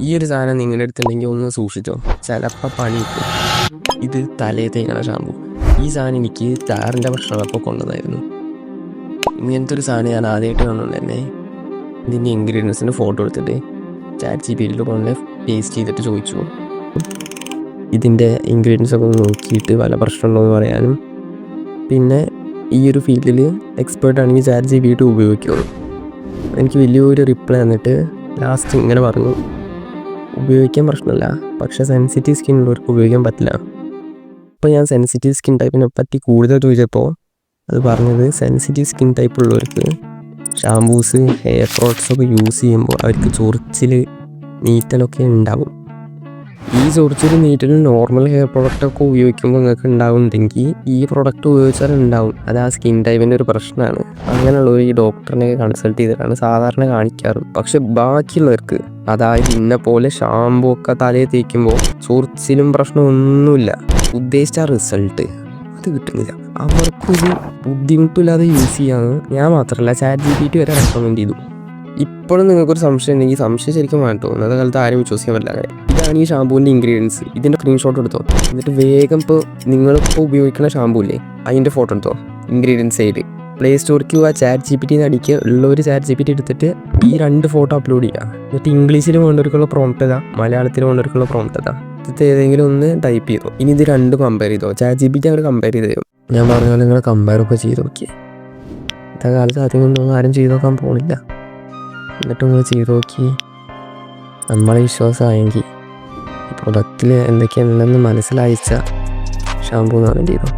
ഈ ഒരു സാധനം നിങ്ങളുടെ അടുത്തുണ്ടെങ്കിൽ ഒന്ന് സൂക്ഷിച്ചോ. ചിലപ്പോൾ പണി കിട്ടും. ഇത് തലേ തേങ്ങണ ഷാമ്പു. ഈ സാധനം എനിക്ക് താറിന്റെ ഭക്ഷണമൊക്കെ കൊണ്ടതായിരുന്നു. ഇങ്ങനത്തെ ഒരു സാധനം ഞാൻ ആദ്യമായിട്ട് കാണുന്നുണ്ട് തന്നെ ഇതിന്റെ ഇൻഗ്രീഡിയൻസിന്റെ ഫോട്ടോ എടുത്തിട്ട് ചാറ്റ് ജി പിയിൽ കൊണ്ട് ടേസ്റ്റ് ചെയ്തിട്ട് ചോദിച്ചു. ഇതിന്റെ ഇൻഗ്രീഡിയൻസ് ഒക്കെ നോക്കിയിട്ട് വല്ല പ്രശ്നമുണ്ടോ എന്ന് പറയാനും. പിന്നെ ഈ ഒരു ഫീൽഡിൽ എക്സ്പേർട്ട് ആണെങ്കിൽ ചാറ്റ് ജി പി ഉപയോഗിക്കുള്ളൂ. എനിക്ക് വലിയൊരു റിപ്ലൈ തന്നിട്ട് ലാസ്റ്റ് ഇങ്ങനെ പറഞ്ഞു. ഉപയോഗിക്കാൻ പ്രശ്നമില്ല. പക്ഷെ സെൻസിറ്റീവ് സ്കിൻ ഉള്ളവർക്ക് ഉപയോഗിക്കാൻ പറ്റില്ല. അപ്പോൾ ഞാൻ സെൻസിറ്റീവ് സ്കിൻ ടൈപ്പിനെ പറ്റി കൂടുതൽ ചോദിച്ചപ്പോൾ അത് പറഞ്ഞത് സെൻസിറ്റീവ് സ്കിൻ ടൈപ്പ് ഉള്ളവർക്ക് ഷാംപൂസ് ഹെയർ പ്രോഡക്ട്സ് ഒക്കെ യൂസ് ചെയ്യുമ്പോൾ അവർക്ക് ചൊറിച്ചിൽ നീറ്റലൊക്കെ ഉണ്ടാവും. ഈ ചൊറിച്ചൊരു നീറ്റിൽ നോർമൽ ഹെയർ പ്രോഡക്റ്റ് ഒക്കെ ഉപയോഗിക്കുമ്പോൾ നിങ്ങൾക്ക് ഉണ്ടാവുന്നുണ്ടെങ്കിൽ ഈ പ്രോഡക്റ്റ് ഉപയോഗിച്ചാൽ ഉണ്ടാവും. അത് ആ സ്കിൻ ടൈപ്പിന്റെ ഒരു പ്രശ്നമാണ്. അങ്ങനെയുള്ളവർ ഈ ഡോക്ടറിനെ കൺസൾട്ട് ചെയ്തിട്ടാണ് സാധാരണ കാണിക്കാറ്. പക്ഷെ ബാക്കിയുള്ളവർക്ക് അതായത് ഇന്നെ പോലെ ഷാമ്പൂ ഒക്കെ തലയിൽ തേക്കുമ്പോൾ ചൊറിച്ചിലും പ്രശ്നമൊന്നുമില്ല. ഉദ്ദേശിച്ച റിസൾട്ട് അത് കിട്ടുന്നില്ല. അവർക്കൊരു ബുദ്ധിമുട്ടില്ലാതെ യൂസ് ചെയ്യാന്ന് ഞാൻ മാത്രമല്ല ചാറ്റ് ജി പി ടി വരെ റെക്കമെൻഡ് ചെയ്തു. ഇപ്പോഴും നിങ്ങൾക്കൊരു സംശയം ഉണ്ടെങ്കിൽ സംശയം ശരിക്കും വേണ്ടോ ഇന്നത്തെ കാലത്ത് ആരും വിശ്വസിക്കാൻ പറ്റില്ല ഇതാണ് ഈ ഷാമ്പൂവിന്റെ ഇൻഗ്രീഡിയൻസ് ഇതിന്റെ സ്ക്രീൻഷോട്ട് എടുത്തോ. എന്നിട്ട് വേഗം ഇപ്പോൾ നിങ്ങളിപ്പോൾ ഉപയോഗിക്കുന്ന ഷാമ്പൂ ഇല്ലേ അതിന്റെ ഫോട്ടോ എടുത്തോ. ഇൻഗ്രീഡിയൻസ് സൈഡ് പ്ലേ സ്റ്റോറിക്ക് ആ ചാറ്റ് ജി പി ടി ഉള്ള ഒരു ചാറ്റ് ജി പി ടി എടുത്തിട്ട് ഈ രണ്ട് ഫോട്ടോ അപ്ലോഡ് ചെയ്യുക. എന്നിട്ട് ഇംഗ്ലീഷിൽ വേണ്ടവർക്കുള്ള പ്രോംപ്റ്റ് ഇതാ മലയാളത്തിൽ വേണ്ടവർക്കുള്ള പ്രോംപ്റ്റ് ഇതാ ഇത് ഏതെങ്കിലും ഒന്ന് ടൈപ്പ് ചെയ്തോ. ഇനി ഇത് രണ്ട് കമ്പയർ ചെയ്തോ. ചാറ്റ് ജി പി ടി അങ്ങോട്ട് കമ്പയർ ചെയ്ത് തരും ഞാൻ പറഞ്ഞ പോലെ നിങ്ങൾ കമ്പയർ ഒക്കെ ചെയ്ത് നോക്കിയേ. ഇന്നത്തെ കാലത്ത് ആദ്യം ഒന്നും ആരും ചെയ്ത് നോക്കാൻ പോണില്ല. എന്നിട്ട് നിങ്ങൾ ചെയ്ത് നോക്കി നമ്മളെ വിശ്വാസമായെങ്കിൽ. പ്രൊഡക്റ്റിൽ എന്തൊക്കെയുണ്ടെന്ന് മനസ്സിലായിച്ച ഷാമ്പൂ എന്നാണ് ചെയ്തോ